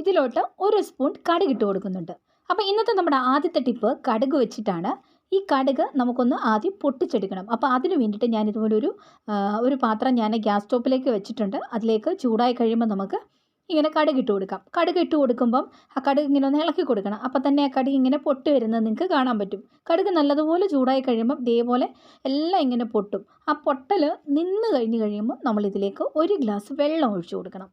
ഇതിലോട്ട് ഒരു സ്പൂൺ കടുക് ഇട്ട് കൊടുക്കുന്നുണ്ട്. അപ്പോൾ ഇന്നത്തെ നമ്മുടെ ആദ്യത്തെ ടിപ്പ് കടുക് വെച്ചിട്ടാണ്. ഈ കടുക് നമുക്കൊന്ന് ആദ്യം പൊട്ടിച്ചെടുക്കണം. അപ്പോൾ അതിന് വേണ്ടിയിട്ട് ഞാൻ ഇതുപോലെ ഒരു ഒരു പാത്രം ഞാൻ ഗ്യാസ് സ്റ്റോപ്പിലേക്ക് വെച്ചിട്ടുണ്ട്. അതിലേക്ക് ചൂടായി കഴിയുമ്പോൾ നമുക്ക് ഇങ്ങനെ കടുക് ഇട്ട് കൊടുക്കാം. കടുക് ഇട്ട് കൊടുക്കുമ്പം ആ കടുക് ഇങ്ങനെ ഒന്ന് ഇളക്കി കൊടുക്കണം. അപ്പം തന്നെ ആ കടുക് ഇങ്ങനെ പൊട്ടി വരുന്നത് നിങ്ങൾക്ക് കാണാൻ പറ്റും. കടുക് നല്ലതുപോലെ ചൂടായി കഴിയുമ്പം ഇതേപോലെ എല്ലാം ഇങ്ങനെ പൊട്ടും. ആ പൊട്ടൽ നിന്ന് കഴിഞ്ഞ് കഴിയുമ്പോൾ നമ്മളിതിലേക്ക് ഒരു ഗ്ലാസ് വെള്ളം ഒഴിച്ചു കൊടുക്കണം.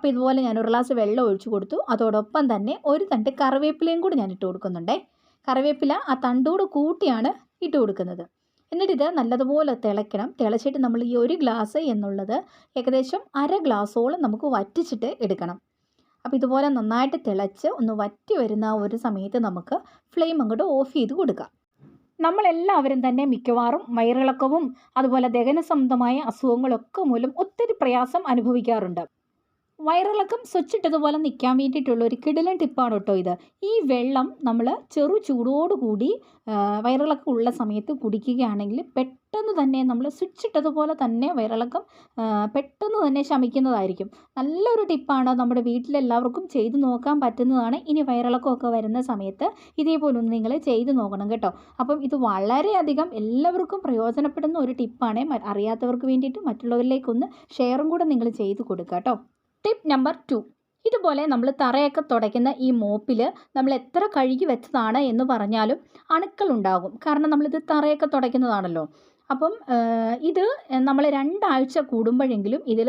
അപ്പോൾ ഇതുപോലെ ഞാൻ ഒരു ഗ്ലാസ് വെള്ളം ഒഴിച്ചു കൊടുത്തു. അതോടൊപ്പം തന്നെ ഒരു തണ്ട് കറിവേപ്പിലയും കൂടി ഞാൻ ഇട്ട് കൊടുക്കുന്നുണ്ടേ. കറിവേപ്പില ആ തണ്ടോട് കൂട്ടിയാണ് ഇട്ട് കൊടുക്കുന്നത്. എന്നിട്ട് ഇത് നല്ലതുപോലെ തിളയ്ക്കണം. തിളച്ചിട്ട് നമ്മൾ ഈ ഒരു ഗ്ലാസ് എന്നുള്ളത് ഏകദേശം അര ഗ്ലാസ്സോളം നമുക്ക് വറ്റിച്ചിട്ട് എടുക്കണം. അപ്പോൾ ഇതുപോലെ നന്നായിട്ട് തിളച്ച് ഒന്ന് വറ്റി വരുന്ന ഒരു സമയത്ത് നമുക്ക് ഫ്ലെയിം അങ്ങോട്ട് ഓഫ് ചെയ്ത് കൊടുക്കാം. നമ്മളെല്ലാവരും തന്നെ മിക്കവാറും വയറിളക്കവും അതുപോലെ ദഹന സംബന്ധമായ അസുഖങ്ങളൊക്കെ മൂലം ഒത്തിരി പ്രയാസം അനുഭവിക്കാറുണ്ട്. വയറിളക്കം സ്വച്ചിട്ടതുപോലെ നിൽക്കാൻ വേണ്ടിയിട്ടുള്ള ഒരു കിടിലൻ ടിപ്പാണ് കേട്ടോ ഇത്. ഈ വെള്ളം നമ്മൾ ചെറു ചൂടോടുകൂടി കൂടി വയറിളക്കം ഉള്ള സമയത്ത് കുടിക്കുകയാണെങ്കിൽ പെട്ടെന്ന് തന്നെ നമ്മൾ സ്വിച്ചിട്ടതുപോലെ തന്നെ വയറിളക്കം പെട്ടെന്ന് തന്നെ ശമിക്കുന്നതായിരിക്കും. നല്ലൊരു ടിപ്പാണ് നമ്മുടെ വീട്ടിലെല്ലാവർക്കും ചെയ്തു നോക്കാൻ പറ്റുന്നതാണ്. ഇനി വയറിളക്കമൊക്കെ വരുന്ന സമയത്ത് ഇതേപോലെ ഒന്ന് നിങ്ങൾ ചെയ്തു നോക്കണം കേട്ടോ. അപ്പം ഇത് വളരെയധികം എല്ലാവർക്കും പ്രയോജനപ്പെടുന്ന ഒരു ടിപ്പാണ്. അറിയാത്തവർക്ക് വേണ്ടിയിട്ട് മറ്റുള്ളവരിലേക്കൊന്ന് ഷെയറും കൂടെ നിങ്ങൾ ചെയ്ത് കൊടുക്കുക കേട്ടോ. ടിപ്പ് നമ്പർ ടു ഇതുപോലെ നമ്മൾ തറയൊക്കെ തുടയ്ക്കുന്ന ഈ മോപ്പിൽ നമ്മൾ എത്ര കഴുകി വെച്ചതാണ് എന്ന് പറഞ്ഞാലും അണുക്കൾ ഉണ്ടാകും. കാരണം നമ്മളിത് തറയൊക്കെ തുടയ്ക്കുന്നതാണല്ലോ. അപ്പം ഇത് നമ്മൾ രണ്ടാഴ്ച കൂടുമ്പോഴെങ്കിലും ഇതിൽ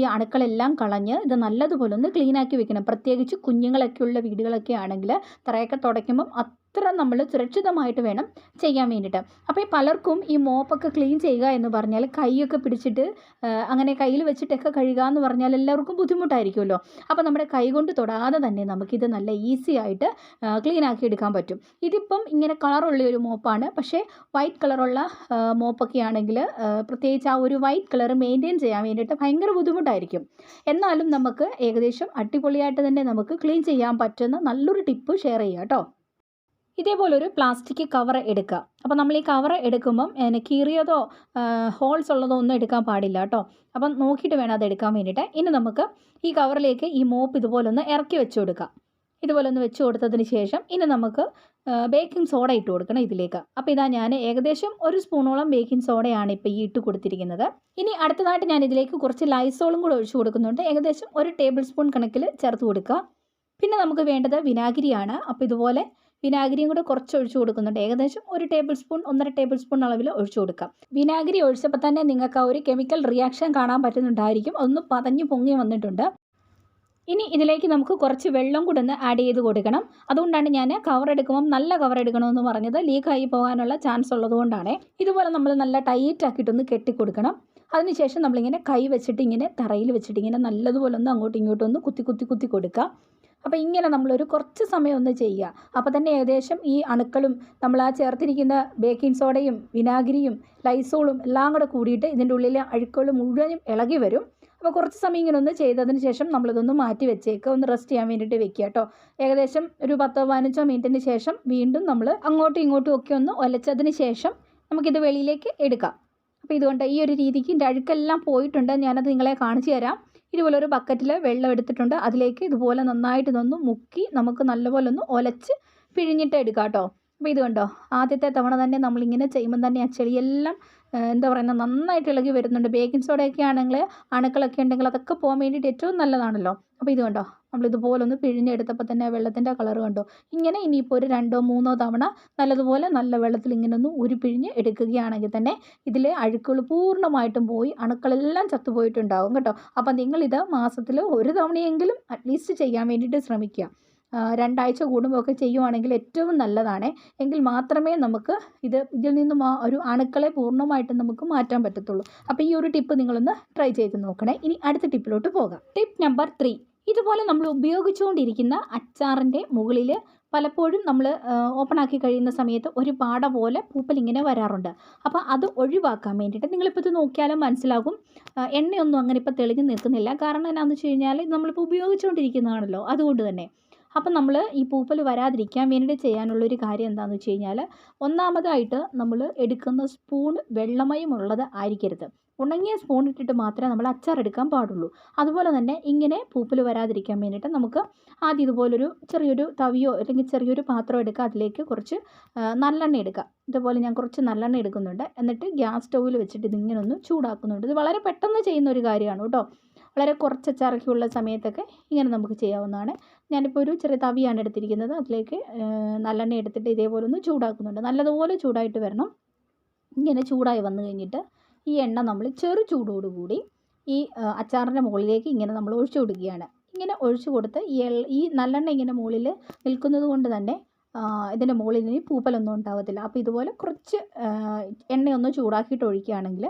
ഈ അണുക്കളെല്ലാം കളഞ്ഞ് ഇത് നല്ലതുപോലെ ഒന്ന് ക്ലീനാക്കി വെക്കണം. പ്രത്യേകിച്ച് കുഞ്ഞുങ്ങളൊക്കെ ഉള്ള വീടുകളൊക്കെ ആണെങ്കിൽ തറയൊക്കെ തുടയ്ക്കുമ്പം അത്ര നമ്മൾ സുരക്ഷിതമായിട്ട് വേണം ചെയ്യാൻ വേണ്ടിയിട്ട്. അപ്പോൾ പലർക്കും ഈ മോപ്പൊക്കെ ക്ലീൻ ചെയ്യുക എന്ന് പറഞ്ഞാൽ കൈയൊക്കെ പിടിച്ചിട്ട് അങ്ങനെ കയ്യിൽ വെച്ചിട്ടൊക്കെ കഴുകുക എന്ന് പറഞ്ഞാൽ എല്ലാവർക്കും ബുദ്ധിമുട്ടായിരിക്കുമല്ലോ. അപ്പോൾ നമ്മുടെ കൈ കൊണ്ട് തൊടാതെ തന്നെ നമുക്കിത് നല്ല ഈസി ആയിട്ട് ക്ലീൻ ആക്കി എടുക്കാൻ പറ്റും. ഇതിപ്പം ഇങ്ങനെ കളറുള്ള ഒരു മോപ്പാണ്. പക്ഷേ വൈറ്റ് കളറുള്ള മോപ്പൊക്കെ ആണെങ്കിൽ പ്രത്യേകിച്ച് ആ ഒരു വൈറ്റ് കളർ മെയിന്റെയിൻ ചെയ്യാൻ വേണ്ടിയിട്ട് ഭയങ്കര ബുദ്ധിമുട്ടായിരിക്കും. എന്നാലും നമുക്ക് ഏകദേശം അടിപൊളിയായിട്ട് തന്നെ നമുക്ക് ക്ലീൻ ചെയ്യാൻ പറ്റുന്ന നല്ലൊരു ടിപ്പ് ഷെയർ ചെയ്യാം കേട്ടോ. ഇതേപോലെ ഒരു പ്ലാസ്റ്റിക് കവർ എടുക്കുക. അപ്പോൾ നമ്മൾ ഈ കവർ എടുക്കുമ്പം എന്നെ കീറിയതോ ഹോൾസ് ഉള്ളതോ ഒന്നും എടുക്കാൻ പാടില്ല കേട്ടോ. അപ്പം നോക്കിയിട്ട് വേണം അത് എടുക്കാൻ വേണ്ടിയിട്ട്. ഇനി നമുക്ക് ഈ കവറിലേക്ക് ഈ മോപ്പ് ഇതുപോലെ ഒന്ന് ഇറക്കി വെച്ച് കൊടുക്കാം. ഇതുപോലെ ഒന്ന് വെച്ച് കൊടുത്തതിന് ശേഷം ഇനി നമുക്ക് ബേക്കിംഗ് സോഡ ഇട്ട് കൊടുക്കണം ഇതിലേക്ക്. അപ്പോൾ ഇതാ ഞാൻ ഏകദേശം ഒരു സ്പൂണോളം ബേക്കിംഗ് സോഡയാണ് ഇപ്പോൾ ഈ ഇട്ട് കൊടുത്തിരിക്കുന്നത്. ഇനി അടുത്തതായിട്ട് ഞാൻ ഇതിലേക്ക് കുറച്ച് ലൈസോളും കൂടെ ഒഴിച്ച് കൊടുക്കുന്നുണ്ട്. ഏകദേശം ഒരു ടേബിൾ സ്പൂൺ കണക്കിൽ ചേർത്ത് കൊടുക്കുക. പിന്നെ നമുക്ക് വേണ്ടത് വിനാഗിരിയാണ്. അപ്പോൾ ഇതുപോലെ വിനാഗിരിയും കൂടെ കുറച്ച് ഒഴിച്ചു കൊടുക്കുന്നുണ്ട്. ഏകദേശം ഒരു ടേബിൾ സ്പൂൺ ഒന്നര ടേബിൾ സ്പൂൺ അളവിൽ ഒഴിച്ചു കൊടുക്കാം. വിനാഗിരി ഒഴിച്ചപ്പോൾ തന്നെ നിങ്ങൾക്ക് ആ ഒരു കെമിക്കൽ റിയാക്ഷൻ കാണാൻ പറ്റുന്നുണ്ടായിരിക്കും. ഒന്ന് പതഞ്ഞു പൊങ്ങി വന്നിട്ടുണ്ട്. ഇനി ഇതിലേക്ക് നമുക്ക് കുറച്ച് വെള്ളം കൂടെ ഒന്ന് ആഡ് ചെയ്ത് കൊടുക്കണം. അതുകൊണ്ടാണ് ഞാൻ കവർ എടുക്കുമ്പം നല്ല കവർ എടുക്കണമെന്ന് പറഞ്ഞത്. ലീക്കായി പോകാനുള്ള ചാൻസ് ഉള്ളതുകൊണ്ടാണ് ഇതുപോലെ നമ്മൾ നല്ല ടൈറ്റ് ആക്കിയിട്ടൊന്ന് കെട്ടിക്കൊടുക്കണം അതിനുശേഷം നമ്മളിങ്ങനെ കൈ വെച്ചിട്ട് ഇങ്ങനെ തറയിൽ വെച്ചിട്ട് ഇങ്ങനെ നല്ലതുപോലെ ഒന്ന് അങ്ങോട്ടും ഇങ്ങോട്ടും ഒന്ന് കുത്തി കുത്തി കുത്തി കൊടുക്കുക അപ്പോൾ ഇങ്ങനെ നമ്മളൊരു കുറച്ച് സമയം ഒന്ന് ചെയ്യുക. അപ്പോൾ തന്നെ ഏകദേശം ഈ അണുക്കളും നമ്മൾ ആ ചേർത്തിരിക്കുന്ന ബേക്കിംഗ് സോഡയും വിനാഗിരിയും ലൈസോളും എല്ലാം കൂടെ കൂടിയിട്ട് ഇതിന്റെ ഉള്ളിലെ അഴുക്കുകൾ മുഴുവനും ഇളകി വരും. അപ്പോൾ കുറച്ച് സമയം ഇങ്ങനെ ഒന്ന് ചെയ്തതിന് ശേഷം നമ്മളിതൊന്ന് മാറ്റി വെച്ചേക്കുക. ഒന്ന് റെസ്റ്റ് ചെയ്യാൻ വേണ്ടിയിട്ട് വെക്കുക കേട്ടോ. ഏകദേശം ഒരു പത്തോ പതിനഞ്ചോ മിനിറ്റിന് ശേഷം വീണ്ടും നമ്മൾ അങ്ങോട്ടും ഇങ്ങോട്ടും ഒക്കെ ഒന്ന് ഒലച്ചതിന് ശേഷം നമുക്കിത് വെളിയിലേക്ക് എടുക്കാം. അപ്പോൾ ഇതുകൊണ്ട് ഈ ഒരു രീതിക്ക് ഇതിന്റെ അഴുക്കെല്ലാം പോയിട്ടുണ്ട്. ഞാനത് നിങ്ങളെ കാണിച്ചു തരാം. ഇതുപോലെ ഒരു ബക്കറ്റിൽ വെള്ളം എടുത്തിട്ടുണ്ട്. അതിലേക്ക് ഇതുപോലെ നന്നായിട്ട് ഇതൊന്ന് മുക്കി നമുക്ക് നല്ലപോലെ ഒന്ന് ഒലച്ച് പിഴിഞ്ഞിട്ട് എടുക്കാം കേട്ടോ. അപ്പോൾ ഇത് കണ്ടോ? ആദ്യത്തെ തവണ തന്നെ നമ്മളിങ്ങനെ ചെയ്യുമ്പം തന്നെ ആ ചെളിയെല്ലാം എന്താ പറയുന്നത് നന്നായിട്ട് ഇളകി വരുന്നുണ്ട്. ബേക്കിംഗ് സോഡയൊക്കെ ആണെങ്കിൽ അണുക്കളൊക്കെ ഉണ്ടെങ്കിൽ അതൊക്കെ പോകാൻ വേണ്ടിയിട്ട് ഏറ്റവും നല്ലതാണല്ലോ. അപ്പോൾ ഇത് കണ്ടോ? നമ്മൾ ഇതുപോലെ ഒന്ന് പിഴിഞ്ഞെടുത്തപ്പോൾ തന്നെ വെള്ളത്തിന്റെ കളർ കണ്ടോ? ഇങ്ങനെ ഇനിയിപ്പോൾ ഒരു രണ്ടോ മൂന്നോ തവണ നല്ലതുപോലെ നല്ല വെള്ളത്തിൽ ഇങ്ങനെ ഒന്ന് ഉരുപിഴിഞ്ഞ് എടുക്കുകയാണെങ്കിൽ തന്നെ ഇതിലെ അഴുക്കുകൾ പൂർണമായിട്ടും പോയി അണുക്കളെല്ലാം ചത്തുപോയിട്ടുണ്ടാവും കേട്ടോ. അപ്പം നിങ്ങളിത് മാസത്തിൽ ഒരു തവണയെങ്കിലും അറ്റ്ലീസ്റ്റ് ചെയ്യാൻ വേണ്ടിയിട്ട് ശ്രമിക്കുക. രണ്ടാഴ്ച കൂടുമ്പോൾ ഒക്കെ ചെയ്യുവാണെങ്കിൽ ഏറ്റവും നല്ലതാണ്. എങ്കിൽ മാത്രമേ നമുക്ക് ഇത് ഇതിൽ നിന്നും ആ ഒരു അണുക്കളെ പൂർണമായിട്ടും നമുക്ക് മാറ്റാൻ പറ്റത്തുള്ളൂ. അപ്പോൾ ഈ ഒരു ടിപ്പ് നിങ്ങളൊന്ന് ട്രൈ ചെയ്ത് നോക്കണേ. ഇനി അടുത്ത ടിപ്പിലോട്ട് പോകാം. ടിപ്പ് നമ്പർ ത്രീ ഇതുപോലെ നമ്മൾ ഉപയോഗിച്ചുകൊണ്ടിരിക്കുന്ന അച്ചാറിന്റെ മുകളിൽ പലപ്പോഴും നമ്മൾ ഓപ്പൺ ആക്കി കഴിയുന്ന സമയത്ത് ഒരു പാട പോലെ പൂപ്പൽ ഇങ്ങനെ വരാറുണ്ട്. അപ്പോൾ അത് ഒഴിവാക്കാൻ വേണ്ടിയിട്ട് നിങ്ങളിപ്പോൾ ഇത് നോക്കിയാലും മനസ്സിലാകും. എണ്ണയൊന്നും അങ്ങനെ ഇപ്പോൾ തെളിഞ്ഞ് നിൽക്കുന്നില്ല. കാരണം എന്നാന്ന് വെച്ച് കഴിഞ്ഞാൽ നമ്മളിപ്പോൾ ഉപയോഗിച്ചുകൊണ്ടിരിക്കുന്നതാണല്ലോ. അതുകൊണ്ട് തന്നെ. അപ്പം നമ്മൾ ഈ പൂപ്പൽ വരാതിരിക്കാൻ വേണ്ടി ചെയ്യാനുള്ളൊരു കാര്യം എന്താണെന്ന് വെച്ച് കഴിഞ്ഞാൽ ഒന്നാമതായിട്ട് നമ്മൾ എടുക്കുന്ന സ്പൂൺ വെള്ളമയമുള്ളത് ആയിരിക്കരുത്. ഉണങ്ങിയ സ്പൂൺ ഇട്ടിട്ട് മാത്രമേ നമ്മൾ അച്ചാർ എടുക്കാൻ പാടുള്ളൂ. അതുപോലെ തന്നെ ഇങ്ങനെ പൂപ്പൽ വരാതിരിക്കാൻ വേണ്ടിയിട്ട് നമുക്ക് ആദ്യം ഇതുപോലൊരു ചെറിയൊരു തവിയോ അല്ലെങ്കിൽ ചെറിയൊരു പാത്രം എടുക്കുക. അതിലേക്ക് കുറച്ച് നല്ലെണ്ണ എടുക്കുക. ഇതുപോലെ ഞാൻ കുറച്ച് നല്ലെണ്ണ എടുക്കുന്നുണ്ട്. എന്നിട്ട് ഗ്യാസ് സ്റ്റൗവിൽ വെച്ചിട്ട് ഇതിങ്ങനെ ഒന്ന് ചൂടാക്കുന്നുണ്ട്. ഇത് വളരെ പെട്ടെന്ന് ചെയ്യുന്ന ഒരു കാര്യമാണ് കേട്ടോ. വളരെ കുറച്ച് അച്ചാറൊക്കെ ഉള്ള സമയത്തൊക്കെ ഇങ്ങനെ നമുക്ക് ചെയ്യാവുന്നതാണ്. ഞാനിപ്പോൾ ഒരു ചെറിയ തവിയാണ് എടുത്തിരിക്കുന്നത്. അതിലേക്ക് നല്ലെണ്ണ എടുത്തിട്ട് ഇതേപോലെ ഒന്ന് ചൂടാക്കുന്നുണ്ട്. നല്ലതുപോലെ ചൂടായിട്ട് വരണം. ഇങ്ങനെ ചൂടായി വന്നു കഴിഞ്ഞിട്ട് ഈ എണ്ണ നമ്മൾ ചെറു ചൂടോടുകൂടി ഈ അച്ചാറിന്റെ മുകളിലേക്ക് ഇങ്ങനെ നമ്മൾ ഒഴിച്ചു കൊടുക്കുകയാണ്. ഇങ്ങനെ ഒഴിച്ചു കൊടുത്ത് ഈ ഈ നല്ലെണ്ണ ഇങ്ങനെ മുകളിൽ നിൽക്കുന്നത് കൊണ്ട് തന്നെ ഇതിന്റെ മുകളിൽ ഇനി പൂപ്പലൊന്നും ഉണ്ടാവത്തില്ല. അപ്പോൾ ഇതുപോലെ കുറച്ച് എണ്ണയൊന്ന് ചൂടാക്കിയിട്ട് ഒഴിക്കുകയാണെങ്കിൽ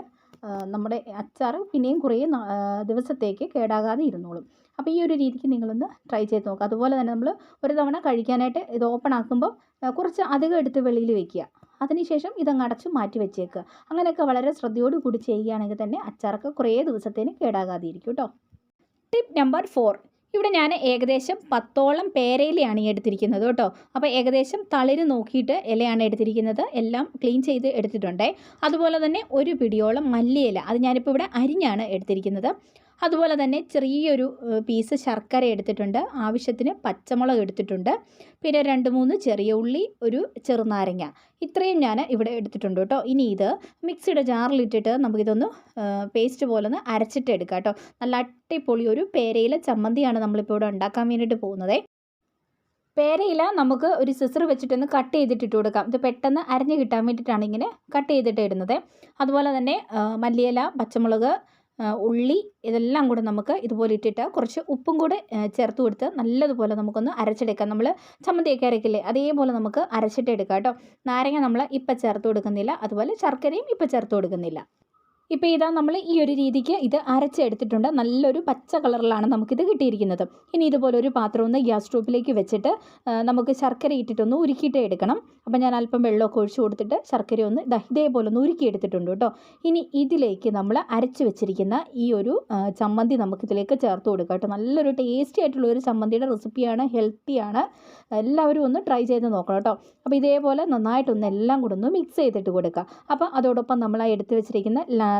നമ്മുടെ അച്ചാർ പിന്നെയും കുറേ ദിവസത്തേക്ക് കേടാകാതെ ഇരുന്നോളും. അപ്പോൾ ഈ ഒരു രീതിക്ക് നിങ്ങളൊന്ന് ട്രൈ ചെയ്ത് നോക്കുക അതുപോലെ തന്നെ നമ്മൾ ഒരു തവണ കഴിക്കാനായിട്ട് ഇത് ഓപ്പൺ ആക്കുമ്പോൾ കുറച്ച് അധികം എടുത്ത് വെളിയിൽ വെക്കുക. അതിനുശേഷം ഇതങ്ങ് അടച്ച് മാറ്റി വെച്ചേക്കുക അങ്ങനെയൊക്കെ വളരെ ശ്രദ്ധയോട് കൂടി ചെയ്യുകയാണെങ്കിൽ തന്നെ അച്ചാറൊക്കെ കുറേ ദിവസത്തേന് കേടാകാതെ ഇരിക്കും കേട്ടോ. ടിപ്പ് നമ്പർ ഫോർ ഇവിടെ ഞാൻ ഏകദേശം പത്തോളം പേരയിലയാണ് ഈ എടുത്തിരിക്കുന്നത് കേട്ടോ. അപ്പോൾ ഏകദേശം തളിര് നോക്കിയിട്ട് ഇലയാണ് എടുത്തിരിക്കുന്നത്. എല്ലാം ക്ലീൻ ചെയ്ത് എടുത്തിട്ടുണ്ട്. അതുപോലെ തന്നെ ഒരു പിടിയോളം മല്ലിയില. അത് ഞാനിപ്പോൾ ഇവിടെ അരിഞ്ഞാണ് എടുത്തിരിക്കുന്നത്. അതുപോലെ തന്നെ ചെറിയൊരു പീസ് ശർക്കര എടുത്തിട്ടുണ്ട്. ആവശ്യത്തിന് പച്ചമുളക് എടുത്തിട്ടുണ്ട്. പിന്നെ രണ്ട് മൂന്ന് ചെറിയ ഉള്ളി ഒരു ചെറുനാരങ്ങ. ഇത്രയും ഞാൻ ഇവിടെ എടുത്തിട്ടുണ്ട് കേട്ടോ. ഇനി ഇത് മിക്സിയുടെ ജാറിലിട്ടിട്ട് നമുക്കിതൊന്ന് പേസ്റ്റ് പോലെ ഒന്ന് അരച്ചിട്ട് എടുക്കാം കേട്ടോ. നല്ല അട്ടിപ്പൊളി ഒരു പേരയിലെ ചമ്മന്തിയാണ് നമ്മളിപ്പോൾ ഇവിടെ ഉണ്ടാക്കാൻ വേണ്ടിയിട്ട് പോകുന്നത്. പേരയില നമുക്ക് ഒരു സിസർ വെച്ചിട്ടൊന്ന് കട്ട് ചെയ്തിട്ട് ഇട്ട് കൊടുക്കാം. ഇത് പെട്ടെന്ന് അരഞ്ഞ് കിട്ടാൻ വേണ്ടിയിട്ടാണ് ഇങ്ങനെ കട്ട് ചെയ്തിട്ട് ഇടുന്നത്. അതുപോലെ തന്നെ മല്ലിയില പച്ചമുളക് ഉള്ളി ഇതെല്ലാം കൂടെ നമുക്ക് ഇതുപോലെ ഇട്ടിട്ട് കുറച്ച് ഉപ്പും കൂടെ ചേർത്ത് കൊടുത്ത് നല്ലതുപോലെ നമുക്കൊന്ന് അരച്ചെടുക്കാം. നമ്മൾ ചമ്മന്തിയൊക്കെ അരക്കില്ലേ അതേപോലെ നമുക്ക് അരച്ചിട്ട് എടുക്കാം കേട്ടോ. നാരങ്ങ നമ്മൾ ഇപ്പം ചേർത്ത് കൊടുക്കുന്നില്ല. അതുപോലെ ശർക്കരയും ഇപ്പം ചേർത്ത് കൊടുക്കുന്നില്ല. ഇപ്പോൾ ഇതാ നമ്മൾ ഈ ഒരു രീതിക്ക് ഇത് അരച്ചെടുത്തിട്ടുണ്ട്. നല്ലൊരു പച്ച കളറിലാണ് നമുക്കിത് കിട്ടിയിരിക്കുന്നത്. ഇനി ഇതുപോലെ ഒരു പാത്രം ഒന്ന് ഗ്യാസ് സ്റ്റോപ്പിലേക്ക് വെച്ചിട്ട് നമുക്ക് ശർക്കര ഇട്ടിട്ടൊന്ന് ഉരുക്കിയിട്ട് എടുക്കണം. അപ്പോൾ ഞാൻ അല്പം വെള്ളമൊക്കെ ഒഴിച്ചു കൊടുത്തിട്ട് ശർക്കര ഒന്ന് ഇതാ ഇതേപോലെ ഒന്ന് ഉരുക്കി എടുത്തിട്ടുണ്ട് കേട്ടോ. ഇനി ഇതിലേക്ക് നമ്മൾ അരച്ച് വെച്ചിരിക്കുന്ന ഈ ഒരു ചമ്മന്തി നമുക്കിതിലേക്ക് ചേർത്ത് കൊടുക്കാം കേട്ടോ. നല്ലൊരു ടേസ്റ്റി ആയിട്ടുള്ള ഒരു ചമ്മന്തിയുടെ റെസിപ്പിയാണ് ഹെൽത്തിയാണ് എല്ലാവരും ഒന്ന് ട്രൈ ചെയ്ത് നോക്കണം കേട്ടോ. അപ്പോൾ ഇതേപോലെ നന്നായിട്ടൊന്ന് എല്ലാം കൂടെ ഒന്ന് മിക്സ് ചെയ്തിട്ട് കൊടുക്കുക അപ്പോൾ അതോടൊപ്പം നമ്മൾ ആ എടുത്ത് വെച്ചിരിക്കുന്ന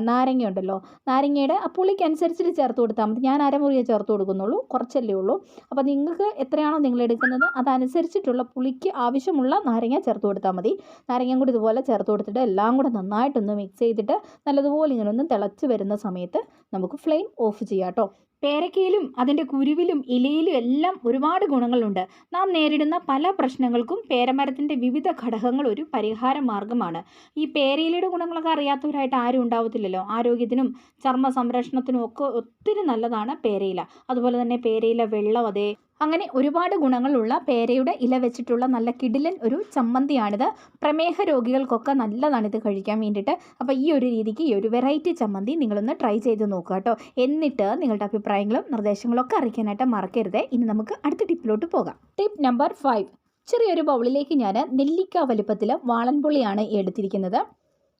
നാരങ്ങ ഉണ്ടല്ലോ നാരങ്ങയുടെ ആ പുളിക്കനുസരിച്ചിട്ട് ചേർത്ത് കൊടുത്താൽ മതി. ഞാൻ അരമുറിയെ ചേർത്ത് കൊടുക്കുന്നുള്ളൂ. കുറച്ചല്ലേ ഉള്ളൂ. അപ്പോൾ നിങ്ങൾക്ക് എത്രയാണോ നിങ്ങൾ എടുക്കുന്നത് അതനുസരിച്ചിട്ടുള്ള പുളിക്ക് ആവശ്യമുള്ള നാരങ്ങ ചേർത്ത് കൊടുത്താൽ മതി. നാരങ്ങയും കൂടി ഇതുപോലെ ചേർത്ത് കൊടുത്തിട്ട് എല്ലാം കൂടെ നന്നായിട്ടൊന്ന് മിക്സ് ചെയ്തിട്ട് നല്ലതുപോലെ ഇങ്ങനെ ഒന്ന് തിളച്ച് വരുന്ന സമയത്ത് നമുക്ക് ഫ്ലെയിം ഓഫ് ചെയ്യാം കേട്ടോ. പേരക്കയിലും അതിന്റെ കുരുവിലും ഇലയിലും എല്ലാം ഒരുപാട് ഗുണങ്ങളുണ്ട്. നാം നേരിടുന്ന പല പ്രശ്നങ്ങൾക്കും പേരമരത്തിന്റെ വിവിധ ഘടകങ്ങൾ ഒരു പരിഹാര മാർഗമാണ്. ഈ പേരയിലയുടെ ഗുണങ്ങളൊക്കെ അറിയാത്തവരായിട്ട് ആരും ഉണ്ടാവത്തില്ലല്ലോ. ആരോഗ്യത്തിനും ചർമ്മ സംരക്ഷണത്തിനും ഒക്കെ ഒത്തിരി നല്ലതാണ് പേരയില. അതുപോലെ തന്നെ പേരയില വെള്ളം അതേ അങ്ങനെ ഒരുപാട് ഗുണങ്ങളുള്ള പേരയുടെ ഇല വെച്ചിട്ടുള്ള നല്ല കിടിലൻ ഒരു ചമ്മന്തിയാണിത്. പ്രമേഹ രോഗികൾക്കൊക്കെ നല്ലതാണ് ഇത് കഴിക്കാൻ വേണ്ടിയിട്ട്. അപ്പോൾ ഈ ഒരു രീതിക്ക് ഈ ഒരു വെറൈറ്റി ചമ്മന്തി നിങ്ങളൊന്ന് ട്രൈ ചെയ്ത് നോക്കുക കേട്ടോ. എന്നിട്ട് നിങ്ങളുടെ അഭിപ്രായങ്ങളും നിർദ്ദേശങ്ങളും ഒക്കെ അറിയിക്കാനായിട്ട് മറക്കരുത്. ഇനി നമുക്ക് അടുത്ത ടിപ്പിലോട്ട് പോകാം. Tip number five. ചെറിയൊരു ബൗളിലേക്ക് ഞാൻ നെല്ലിക്ക വലുപ്പത്തിൽ വാളൻപുള്ളിയാണ് എടുത്തിരിക്കുന്നത്.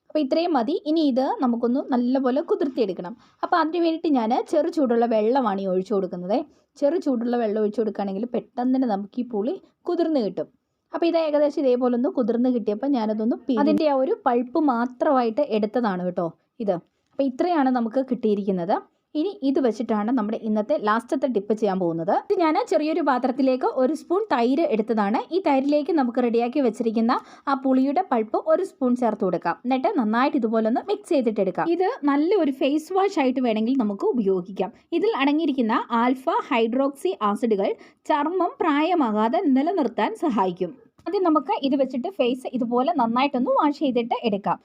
അപ്പോൾ ഇത്രയും മതി. ഇനി ഇത് നമുക്കൊന്ന് നല്ലപോലെ കുതിർത്തിയെടുക്കണം. അപ്പോൾ അതിന് വേണ്ടിയിട്ട് ഞാൻ ചെറു ചൂടുള്ള വെള്ളമാണ് ഈ ഒഴിച്ചു കൊടുക്കുന്നത്. ചെറു ചൂടുള്ള വെള്ളം ഒഴിച്ചു കൊടുക്കുകയാണെങ്കിൽ പെട്ടെന്ന് തന്നെ നമുക്ക് ഈ പുളി കുതിർന്ന് കിട്ടും. അപ്പോൾ ഇത് ഏകദേശം ഇതേപോലെ ഒന്ന് കുതിർന്ന് കിട്ടിയപ്പോൾ ഞാനതൊന്ന് അതിന്റെ ആ ഒരു പൾപ്പ് മാത്രമായിട്ട് എടുത്തതാണ് കേട്ടോ ഇത്. അപ്പോൾ ഇത്രയാണ് നമുക്ക് കിട്ടിയിരിക്കുന്നത്. ഇനി ഇത് വെച്ചിട്ടാണ് നമ്മുടെ ഇന്നത്തെ ലാസ്റ്റത്തെ ടിപ്പ് ചെയ്യാൻ പോകുന്നത്. ഇത് ഞാൻ ചെറിയൊരു പാത്രത്തിലേക്ക് ഒരു സ്പൂൺ തൈര് എടുത്തതാണ്. ഈ തൈരിലേക്ക് നമുക്ക് റെഡിയാക്കി വെച്ചിരിക്കുന്ന ആ പുളിയുടെ പൾപ്പ് ഒരു സ്പൂൺ ചേർത്ത് കൊടുക്കാം. എന്നിട്ട് നന്നായിട്ട് ഇതുപോലെ ഒന്ന് മിക്സ് ചെയ്തിട്ട് എടുക്കാം. ഇത് നല്ലൊരു ഫേസ് വാഷ് ആയിട്ട് വേണമെങ്കിൽ നമുക്ക് ഉപയോഗിക്കാം. ഇതിൽ അടങ്ങിയിരിക്കുന്ന ആൽഫ ഹൈഡ്രോക്സി ആസിഡുകൾ ചർമ്മം പ്രായമാകാതെ നിലനിർത്താൻ സഹായിക്കും. ആദ്യം നമുക്ക് ഇത് വെച്ചിട്ട് ഫേസ് ഇതുപോലെ നന്നായിട്ടൊന്ന് വാഷ് ചെയ്തിട്ട് എടുക്കാം.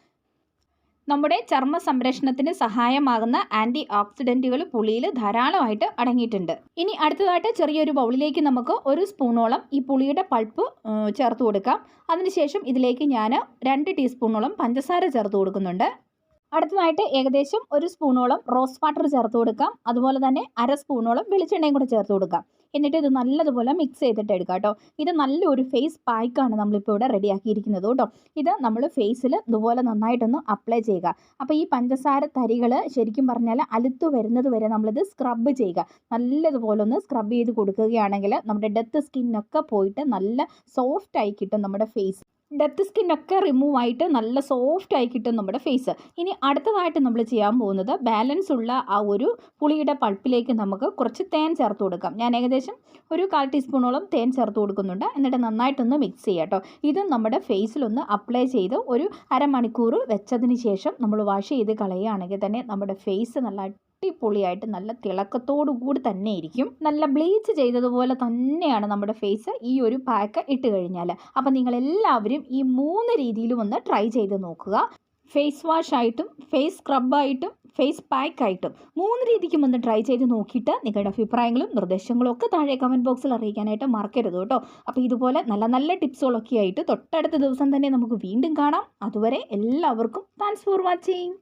നമ്മുടെ ചർമ്മ സംരക്ഷണത്തിന് സഹായമാകുന്ന ആന്റി ഓക്സിഡന്റുകൾ പുളിയിൽ ധാരാളമായിട്ട് അടങ്ങിയിട്ടുണ്ട്. ഇനി അടുത്തതായിട്ട് ചെറിയൊരു ബൗളിലേക്ക് നമുക്ക് ഒരു സ്പൂണോളം ഈ പുളിയുടെ പൾപ്പ് ചേർത്ത് കൊടുക്കാം. അതിനുശേഷം ഇതിലേക്ക് ഞാൻ രണ്ട് ടീസ്പൂണോളം പഞ്ചസാര ചേർത്ത് കൊടുക്കുന്നുണ്ട്. അടുത്തതായിട്ട് ഏകദേശം ഒരു സ്പൂണോളം റോസ് വാട്ടർ ചേർത്ത് കൊടുക്കാം. അതുപോലെ തന്നെ അര സ്പൂണോളം വെളിച്ചെണ്ണയും കൂടെ ചേർത്ത് കൊടുക്കാം. എന്നിട്ട് ഇത് നല്ലതുപോലെ മിക്സ് ചെയ്തിട്ട് എടുക്കാം കേട്ടോ. ഇത് നല്ലൊരു ഫേസ് പായ്ക്കാണ് നമ്മളിപ്പോൾ ഇവിടെ റെഡിയാക്കിയിരിക്കുന്നത് കേട്ടോ. ഇത് നമ്മൾ ഫേസിൽ ഇതുപോലെ നന്നായിട്ടൊന്ന് അപ്ലൈ ചെയ്യുക. അപ്പോൾ ഈ പഞ്ചസാര തരികൾ ശരിക്കും പറഞ്ഞാൽ അലുത്ത് വരുന്നത് വരെ നമ്മളിത് സ്ക്രബ് ചെയ്യുക. നല്ലതുപോലെ ഒന്ന് സ്ക്രബ് ചെയ്ത് കൊടുക്കുകയാണെങ്കിൽ നമ്മുടെ ഡെത്ത് സ്കിന്നൊക്കെ പോയിട്ട് നല്ല സോഫ്റ്റായി കിട്ടും നമ്മുടെ ഫേസ് ഡെത്ത് ഒക്കെ റിമൂവ് ആയിട്ട് നല്ല സോഫ്റ്റ് ആയി കിട്ടും നമ്മുടെ ഫേസ് ഇനി അടുത്തതായിട്ട് നമ്മൾ ചെയ്യാൻ പോകുന്നത് ബാലൻസ് ഉള്ള ആ ഒരു പുളിയുടെ പൾപ്പിലേക്ക് നമുക്ക് കുറച്ച് തേൻ ചേർത്ത് കൊടുക്കാം. ഞാൻ ഏകദേശം ഒരു കാൽ ടീസ്പൂണോളം തേൻ ചേർത്ത് കൊടുക്കുന്നുണ്ട്. എന്നിട്ട് നന്നായിട്ടൊന്ന് മിക്സ് ചെയ്യാം കേട്ടോ. ഇത് നമ്മുടെ ഫേസിലൊന്ന് അപ്ലൈ ചെയ്ത് ഒരു അരമണിക്കൂർ വെച്ചതിന് ശേഷം നമ്മൾ വാഷ് ചെയ്ത് കളയുകയാണെങ്കിൽ തന്നെ നമ്മുടെ ഫേസ് നല്ല അടിപൊളിയായിട്ട് നല്ല തിളക്കത്തോടു കൂടി തന്നെ ഇരിക്കും. നല്ല ബ്ലീച്ച് ചെയ്തതുപോലെ തന്നെയാണ് നമ്മുടെ ഫേസ് ഈ ഒരു പാക്ക് ഇട്ട് കഴിഞ്ഞാൽ അപ്പം നിങ്ങൾ എല്ലാവരും ഈ മൂന്ന് രീതിയിലും ഒന്ന് ട്രൈ ചെയ്ത് നോക്കുക. ഫേസ് വാഷ് ആയിട്ടും ഫേസ് സ്ക്രബായിട്ടും ഫേസ് പാക്ക് ആയിട്ടും മൂന്ന് രീതിക്കും ഒന്ന് ട്രൈ ചെയ്ത് നോക്കിയിട്ട് നിങ്ങളുടെ അഭിപ്രായങ്ങളും നിർദ്ദേശങ്ങളും ഒക്കെ താഴെ കമന്റ് ബോക്സിൽ അറിയിക്കാനായിട്ട് മറക്കരുത് കേട്ടോ. അപ്പോൾ ഇതുപോലെ നല്ല നല്ല ടിപ്സുകളൊക്കെ ആയിട്ട് തൊട്ടടുത്ത ദിവസം തന്നെ നമുക്ക് വീണ്ടും കാണാം. അതുവരെ എല്ലാവർക്കും താങ്ക്സ് ഫോർ വാച്ചിങ്